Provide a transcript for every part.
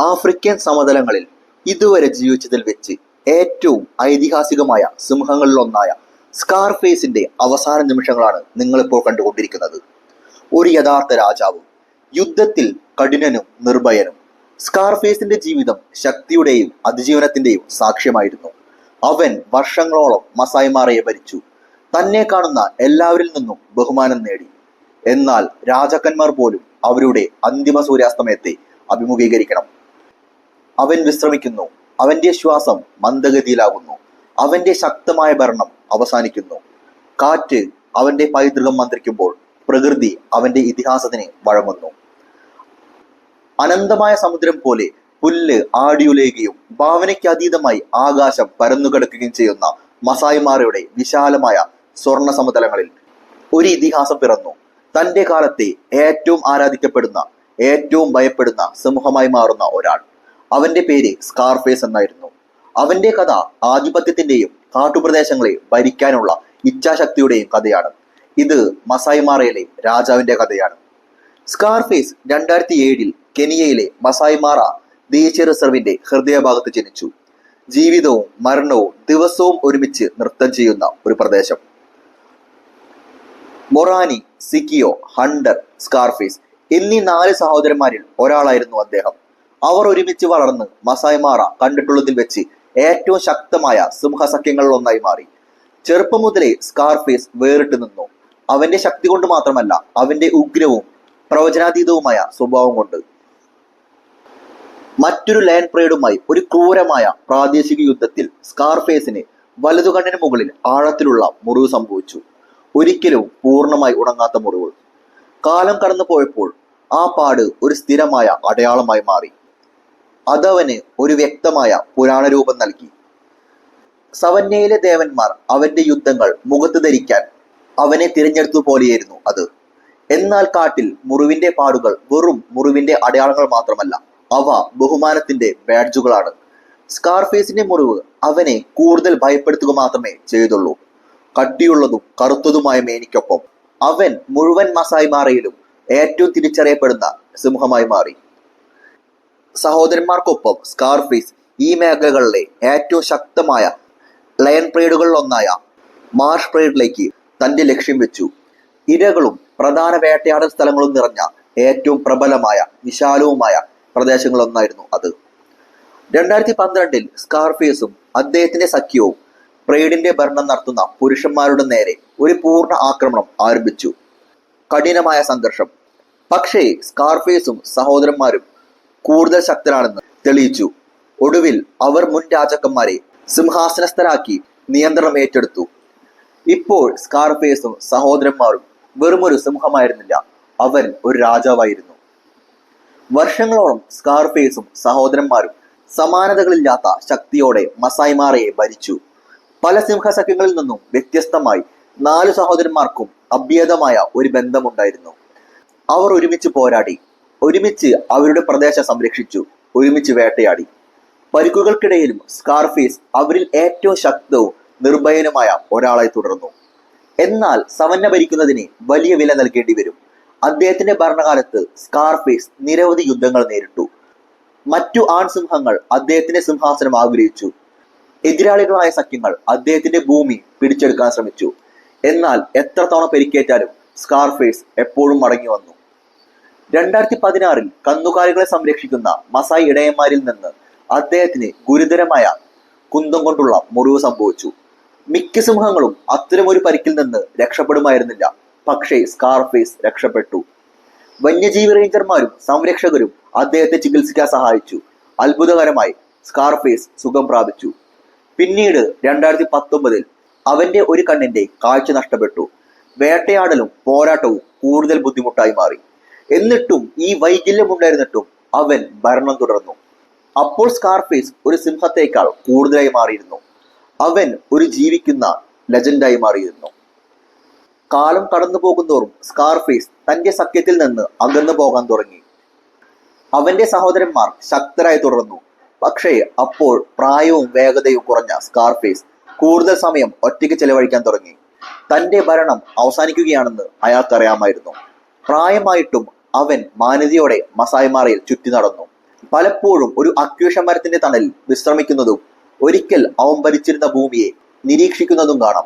African സമതലങ്ങളിൽ ഇതുവരെ ജീവിച്ചതിൽ വെച്ച് ഏറ്റവും ഐതിഹാസികമായ സിംഹങ്ങളിലൊന്നായ സ്കാർഫേസിന്റെ അവസാന നിമിഷങ്ങളാണ് നിങ്ങളിപ്പോൾ കണ്ടുകൊണ്ടിരിക്കുന്നത്. ഒരു യഥാർത്ഥ രാജാവ് യുദ്ധത്തിൽ കഠിനനും നിർഭയനും സ്കാർഫേസിന്റെ ജീവിതം ശക്തിയുടെയും അതിജീവനത്തിന്റെയും സാക്ഷ്യമായിരുന്നു. അവൻ വർഷങ്ങളോളം മസായിമാറയെ ഭരിച്ചു. തന്നെ കാണുന്ന എല്ലാവരിൽ നിന്നും ബഹുമാനം നേടി. എന്നാൽ രാജാക്കന്മാർ പോലും അവരുടെ അന്തിമ സൂര്യാസ്തമയത്തെ അഭിമുഖീകരിക്കണം. അവൻ വിശ്രമിക്കുന്നു. അവന്റെ ശ്വാസം മന്ദഗതിയിലാകുന്നു. അവന്റെ ശക്തമായ ഭരണം അവസാനിക്കുന്നു. കാറ്റ് അവന്റെ പൈതൃകം മന്ത്രിക്കുമ്പോൾ പ്രകൃതി അവന്റെ ഇതിഹാസത്തിന് വഴങ്ങുന്നു. അനന്തമായ സമുദ്രം പോലെ പുല്ല് ആടിയുലയുകയും ഭാവനയ്ക്ക് അതീതമായി ആകാശം പരന്നുകിടക്കുകയും ചെയ്യുന്ന മസായിമാരുടെ വിശാലമായ സ്വർണ സമതലങ്ങളിൽ ഒരു ഇതിഹാസം പിറന്നു. തന്റെ കാലത്തെ ഏറ്റവും ആരാധിക്കപ്പെടുന്ന ഏറ്റവും ഭയപ്പെടുന്ന സമൂഹമായി മാറുന്ന ഒരാൾ. അവന്റെ പേര് സ്കാർഫേസ് എന്നായിരുന്നു. അവന്റെ കഥ ആധിപത്യത്തിന്റെയും കാട്ടുപ്രദേശങ്ങളെ ഭരിക്കാനുള്ള ഇച്ഛാശക്തിയുടെയും കഥയാണ്. ഇത് മസായിമാറയിലെ രാജാവിന്റെ കഥയാണ്. സ്കാർഫേസ് രണ്ടായിരത്തി ഏഴിൽ കെനിയയിലെ മസായിമാറ ദേശീയ റിസർവിന്റെ ഹൃദയഭാഗത്ത് ജനിച്ചു. ജീവിതവും മരണവും ദിവസവും ഒരുമിച്ച് നൃത്തം ചെയ്യുന്ന ഒരു പ്രദേശം. മൊറാനി സിക്കിയോ ഹണ്ടർ സ്കാർഫേസ് എന്നീ നാല് സഹോദരന്മാരിൽ ഒരാളായിരുന്നു അദ്ദേഹം. അവർ ഒരുമിച്ച് വളർന്ന് മസായ്മാറ കണ്ടിട്ടുള്ളതിൽ വെച്ച് ഏറ്റവും ശക്തമായ സിംഹസഖ്യങ്ങളിൽ ഒന്നായി മാറി. ചെറുപ്പം മുതലേ സ്കാർഫേസ് വേറിട്ട് നിന്നു. അവന്റെ ശക്തി കൊണ്ട് മാത്രമല്ല അവന്റെ ഉഗ്രവും പ്രവചനാതീതവുമായ സ്വഭാവം കൊണ്ട്. മറ്റൊരു ലയൻ പ്രേഡുമായി ഒരു ക്രൂരമായ പ്രാദേശിക യുദ്ധത്തിൽ സ്കാർഫേസിന് വലതുകണ്ണിന് മുകളിൽ ആഴത്തിലുള്ള മുറിവ് സംഭവിച്ചു. ഒരിക്കലും പൂർണമായി ഉണങ്ങാത്ത മുറിവ്. കാലം കടന്നു പോയപ്പോൾ ആ പാട് ഒരു സ്ഥിരമായ അടയാളമായി മാറി. അതവന് ഒരു വ്യക്തമായ പുരാണ രൂപം നൽകി. സവന്നയിലെ ദേവന്മാർ അവന്റെ യുദ്ധങ്ങൾ മുഖത്ത് ധരിക്കാൻ അവനെ തിരഞ്ഞെടുത്തു പോലെയായിരുന്നു അത്. എന്നാൽ കാട്ടിൽ മുറിവിന്റെ പാടുകൾ വെറും മുറിവിന്റെ അടയാളങ്ങൾ മാത്രമല്ല അവ ബഹുമാനത്തിന്റെ ബാഡ്ജുകളാണ്. സ്കാർഫേസിന്റെ മുറിവ് അവനെ കൂടുതൽ ഭയപ്പെടുത്തുക മാത്രമേ ചെയ്തുള്ളൂ. കട്ടിയുള്ളതും കറുത്തതുമായ മേനിക്കൊപ്പം അവൻ മുഴുവൻ മസായി മാറിയിലും ഏറ്റവും തിരിച്ചറിയപ്പെടുന്ന സിംഹമായി മാറി. സഹോദരന്മാർക്കൊപ്പം സ്കാർഫീസ് ഈ മേഖലകളിലെ ഏറ്റവും ശക്തമായ ലയൺ പ്രേഡുകളിലൊന്നായ മാർഷ് പ്രേഡിലേക്ക് തന്റെ ലക്ഷ്യം വെച്ചു. ഇരകളും പ്രധാന വേട്ടയാടൽ സ്ഥലങ്ങളും നിറഞ്ഞ ഏറ്റവും പ്രബലമായ വിശാലവുമായ പ്രദേശങ്ങളൊന്നായിരുന്നു അത്. രണ്ടായിരത്തി പന്ത്രണ്ടിൽ സ്കാർഫീസും അദ്ദേഹത്തിന്റെ സഖ്യവും പ്രേഡിന്റെ ഭരണം നടത്തുന്ന പുരുഷന്മാരുടെ നേരെ ഒരു പൂർണ ആക്രമണം ആരംഭിച്ചു. കഠിനമായ സംഘർഷം. പക്ഷേ സ്കാർഫേസും സഹോദരന്മാരും കൂടുതൽ ശക്തരാണെന്ന് തെളിയിച്ചു. ഒടുവിൽ അവർ മുൻ രാജാക്കന്മാരെ സിംഹാസനസ്ഥരാക്കി നിയന്ത്രണം ഏറ്റെടുത്തു. ഇപ്പോൾ സ്കാർഫേസും സഹോദരന്മാരും വെറുമൊരു സിംഹമായിരുന്നില്ല. അവൻ ഒരു രാജാവായിരുന്നു. വർഷങ്ങളോളം സ്കാർഫേസും സഹോദരന്മാരും സമാനതകളില്ലാത്ത ശക്തിയോടെ മസായിമാറയെ ഭരിച്ചു. പല സിംഹസഖ്യങ്ങളിൽ നിന്നും വ്യത്യസ്തമായി നാലു സഹോദരന്മാർക്കും അഭ്യേതമായ ഒരു ബന്ധമുണ്ടായിരുന്നു. അവർ ഒരുമിച്ച് പോരാടി ഒരുമിച്ച് അവരുടെ പ്രദേശം സംരക്ഷിച്ചു ഒരുമിച്ച് വേട്ടയാടി. പരിക്കുകൾക്കിടയിലും സ്കാർഫീസ് അവരിൽ ഏറ്റവും ശക്തവും നിർഭയനുമായ ഒരാളായി തുടർന്നു. എന്നാൽ സവന്ന ഭരിക്കുന്നതിന് വലിയ വില നൽകേണ്ടി വരും. അദ്ദേഹത്തിന്റെ ഭരണകാലത്ത് സ്കാർഫീസ് നിരവധി യുദ്ധങ്ങൾ നേരിട്ടു. മറ്റു ആൺസിംഹങ്ങൾ അദ്ദേഹത്തിന്റെ സിംഹാസനം ആഗ്രഹിച്ചു. എതിരാളികളായ സഖ്യങ്ങൾ അദ്ദേഹത്തിന്റെ ഭൂമി പിടിച്ചെടുക്കാൻ ശ്രമിച്ചു. എന്നാൽ എത്ര തവണ പരിക്കേറ്റാലും സ്കാർഫേസ് എപ്പോഴും മടങ്ങി വന്നു. രണ്ടായിരത്തി പതിനാറിൽ കന്നുകാലികളെ സംരക്ഷിക്കുന്ന മസായി ഇടയന്മാരിൽ നിന്ന് അദ്ദേഹത്തിന് ഗുരുതരമായ കുന്തം കൊണ്ടുള്ള മുറിവ് സംഭവിച്ചു. മിക്ക സിംഹങ്ങളും അത്തരമൊരു പരിക്കിൽ നിന്ന് രക്ഷപ്പെടുമായിരുന്നില്ല. പക്ഷേ സ്കാർഫേസ് രക്ഷപ്പെട്ടു. വന്യജീവി റേഞ്ചർമാരും സംരക്ഷകരും അദ്ദേഹത്തെ ചികിത്സിക്കാൻ സഹായിച്ചു. അത്ഭുതകരമായി സ്കാർഫേസ് സുഖം പ്രാപിച്ചു. പിന്നീട് രണ്ടായിരത്തി പത്തൊമ്പതിൽ അവന്റെ ഒരു കണ്ണിന്റെ കാഴ്ച നഷ്ടപ്പെട്ടു. വേട്ടയാടലും പോരാട്ടവും കൂടുതൽ ബുദ്ധിമുട്ടായി മാറി. എന്നിട്ടും ഈ വൈകല്യം വൈകല്യമുണ്ടായിരുന്നിട്ടും അവൻ ഭരണം തുടർന്നു. അപ്പോൾ സ്കാർഫേസ് ഒരു സിംഹത്തേക്കാൾ കൂടുതലായി മാറിയിരുന്നു. അവൻ ഒരു ജീവിക്കുന്ന ലെജൻഡായി മാറിയിരുന്നു. കാലം കടന്നു പോകുന്തോറും സ്കാർഫേസ് തന്റെ സഖ്യത്തിൽ നിന്ന് അകന്നു പോകാൻ തുടങ്ങി. അവന്റെ സഹോദരന്മാർ ശക്തരായി തുടർന്നു. പക്ഷേ അപ്പോൾ പ്രായവും വേഗതയും കുറഞ്ഞ സ്കാർഫേസ് കൂടുതൽ സമയം ഒറ്റയ്ക്ക് ചെലവഴിക്കാൻ തുടങ്ങി. തന്റെ ഭരണം അവസാനിക്കുകയാണെന്ന് അയാൾക്കറിയാമായിരുന്നു. പ്രായമായിട്ടും അവൻ മാനതിയോടെ മസായിമാറയിൽ ചുറ്റി നടന്നു. പലപ്പോഴും ഒരു അക്വേഷ മരത്തിന്റെ തണലിൽ വിശ്രമിക്കുന്നതും ഒരിക്കൽ അവൻ ഭരിച്ചിരുന്ന ഭൂമിയെ നിരീക്ഷിക്കുന്നതും കാണാം.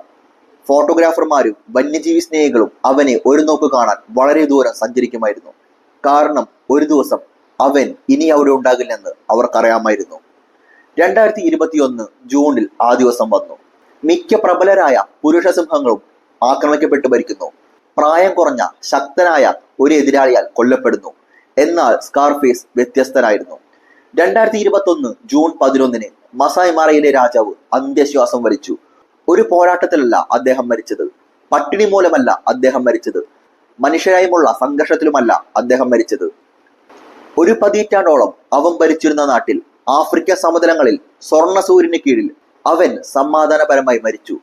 ഫോട്ടോഗ്രാഫർമാരും വന്യജീവി സ്നേഹികളും അവനെ ഒരു നോക്ക് കാണാൻ വളരെ ദൂരം സഞ്ചരിക്കുമായിരുന്നു. കാരണം ഒരു ദിവസം അവൻ ഇനി അവിടെ ഉണ്ടാകില്ലെന്ന് അവർക്കറിയാമായിരുന്നു. രണ്ടായിരത്തി ഇരുപത്തിയൊന്ന് ജൂണിൽ ആ ദിവസം വന്നു. മിക്ക പ്രബലരായ പുരുഷ സിംഹങ്ങളും ആക്രമിക്കപ്പെട്ടു മരിക്കുന്നു. പ്രായം കുറഞ്ഞ ശക്തനായ ഒരു എതിരാളിയാൽ കൊല്ലപ്പെടുന്നു. എന്നാൽ സ്കാർഫേസ് വ്യത്യസ്തനായിരുന്നു. രണ്ടായിരത്തി ഇരുപത്തി ഒന്ന് ജൂൺ പതിനൊന്നിന് മസായ് മാറയിലെ രാജാവ് അന്ത്യശ്വാസം വലിച്ചു ഒരു പോരാട്ടത്തിലല്ല അദ്ദേഹം മരിച്ചത്. പട്ടിണി മൂലമല്ല അദ്ദേഹം മരിച്ചത്. മനുഷ്യരായുമുള്ള സംഘർഷത്തിലുമല്ല അദ്ദേഹം മരിച്ചത്. ഒരു പതിറ്റാണ്ടോളം അവൻ ഭരിച്ചിരുന്ന നാട്ടിൽ ആഫ്രിക്ക സമതലങ്ങളിൽ സ്വർണ സൂര്യന് കീഴിൽ അവൻ സമാധാനപരമായി മരിച്ചു.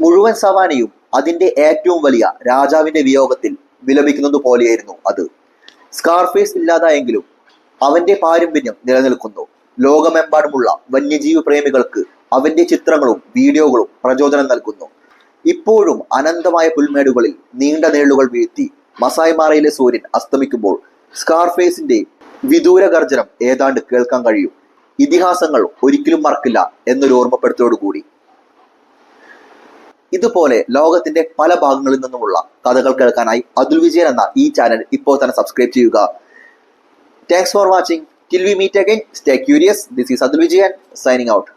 മുഴുവൻ സവാനയും അതിന്റെ ഏറ്റവും വലിയ രാജാവിന്റെ വിയോഗത്തിൽ വിലപിക്കുന്നത് പോലെയായിരുന്നു അത്. സ്കാർഫേസ് ഇല്ലാതായെങ്കിലും അവന്റെ പാരമ്പര്യം നിലനിൽക്കുന്നു. ലോകമെമ്പാടുമുള്ള വന്യജീവി പ്രേമികൾക്ക് അവന്റെ ചിത്രങ്ങളും വീഡിയോകളും പ്രചോദനം നൽകുന്നു. ഇപ്പോഴും അനന്തമായ പുൽമേടുകളിൽ നീണ്ട നേളുകൾ വീഴ്ത്തി മസായ്മാറയിലെ സൂര്യൻ അസ്തമിക്കുമ്പോൾ സ്കാർഫേസിന്റെ വിദൂര ഗർജനം ഏതാണ്ട് കേൾക്കാൻ കഴിയും. ഇതിഹാസങ്ങൾ ഒരിക്കലും മറക്കില്ല എന്നൊരു ഓർമ്മപ്പെടുത്തലോടുകൂടി. ഇതുപോലെ ലോകത്തിന്റെ പല ഭാഗങ്ങളിൽ നിന്നുമുള്ള കഥകൾ കേൾക്കാനായി അതുൽ വിജയൻ എന്ന ഈ ചാനൽ ഇപ്പോൾ തന്നെ സബ്സ്ക്രൈബ് ചെയ്യുക. Thanks for watching till we meet again stay curious this is Atul Vijayan signing out